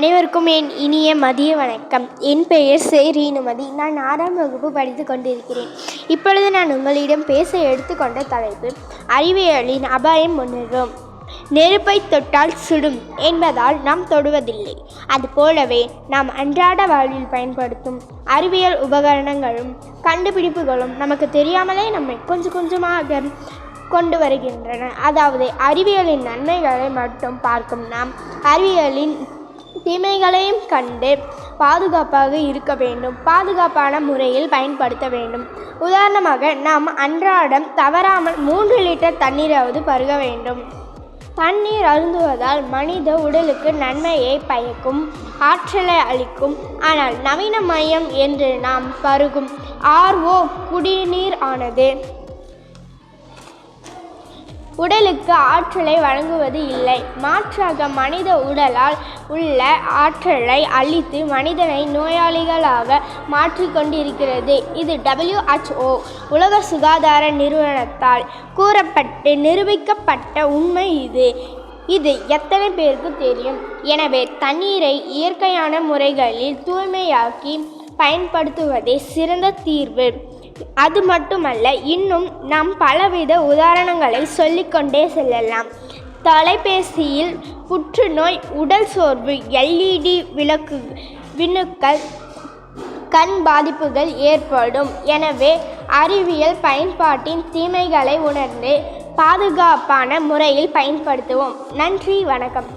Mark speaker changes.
Speaker 1: அனைவருக்கும் என் இனிய மதிய வணக்கம். என் பெயர் சே. ரீனுமதி. நான் ஆறாம் வகுப்பு படித்து கொண்டிருக்கிறேன். இப்பொழுது நான் உங்களிடம் பேச எடுத்துக்கொண்ட தலைப்பு அறிவியலின் அபாயம் முன்னிறும். நெருப்பை தொட்டால் சுடும் என்பதால் நாம் தொடுவதில்லை. அதுபோலவே நாம் அன்றாட வாழ்வில் பயன்படுத்தும் அறிவியல் உபகரணங்களும் கண்டுபிடிப்புகளும் நமக்கு தெரியாமலே நம்மை கொஞ்சம் கொஞ்சமாக கொண்டு வருகின்றன. அதாவது அறிவியலின் நன்மைகளை மட்டும் பார்க்கும் நாம். அறிவியலின் தீமைகளையும் கண்டு பாதுகாப்பாக இருக்க வேண்டும். பாதுகாப்பான முறையில் பயன்படுத்த வேண்டும். உதாரணமாக நாம் அன்றாடம் தவறாமல் மூன்று லிட்டர் தண்ணீராவது பருக வேண்டும். தண்ணீர் அருந்துவதால் மனித உடலுக்கு நன்மையை பயக்கும் ஆற்றலை அளிக்கும். ஆனால் நவீன மையம் என்று நாம் பருகும் ஆர்ஓ குடிநீர் ஆனது உடலுக்கு ஆற்றலை வழங்குவது இல்லை. மாற்றாக மனித உடலால் உள்ள ஆற்றலை அழித்து மனிதனை நோயாளிகளாக மாற்றிக்கொண்டிருக்கிறது இது டபிள்யூஹெச்ஓ உலக சுகாதார நிறுவனத்தால் கூறப்பட்டு நிரூபிக்கப்பட்ட உண்மை இது. இது எத்தனை பேருக்கு தெரியும்? எனவே தண்ணீரை இயற்கையான முறைகளில் தூய்மையாக்கி பயன்படுத்துவதே சிறந்த தீர்வு. அது மட்டுமல்ல இன்னும் நாம் பலவித உதாரணங்களை சொல்லிக்கொண்டே செல்லலாம். தொலைபேசியில் புற்றுநோய் உடல் சோர்வு எல்இடி விளக்கு விணுக்கள் கண் பாதிப்புகள் ஏற்படும். எனவே அறிவியல் பயன்பாட்டின் தீமைகளை உணர்ந்து பாதுகாப்பான முறையில் பயன்படுத்துவோம். நன்றி வணக்கம்.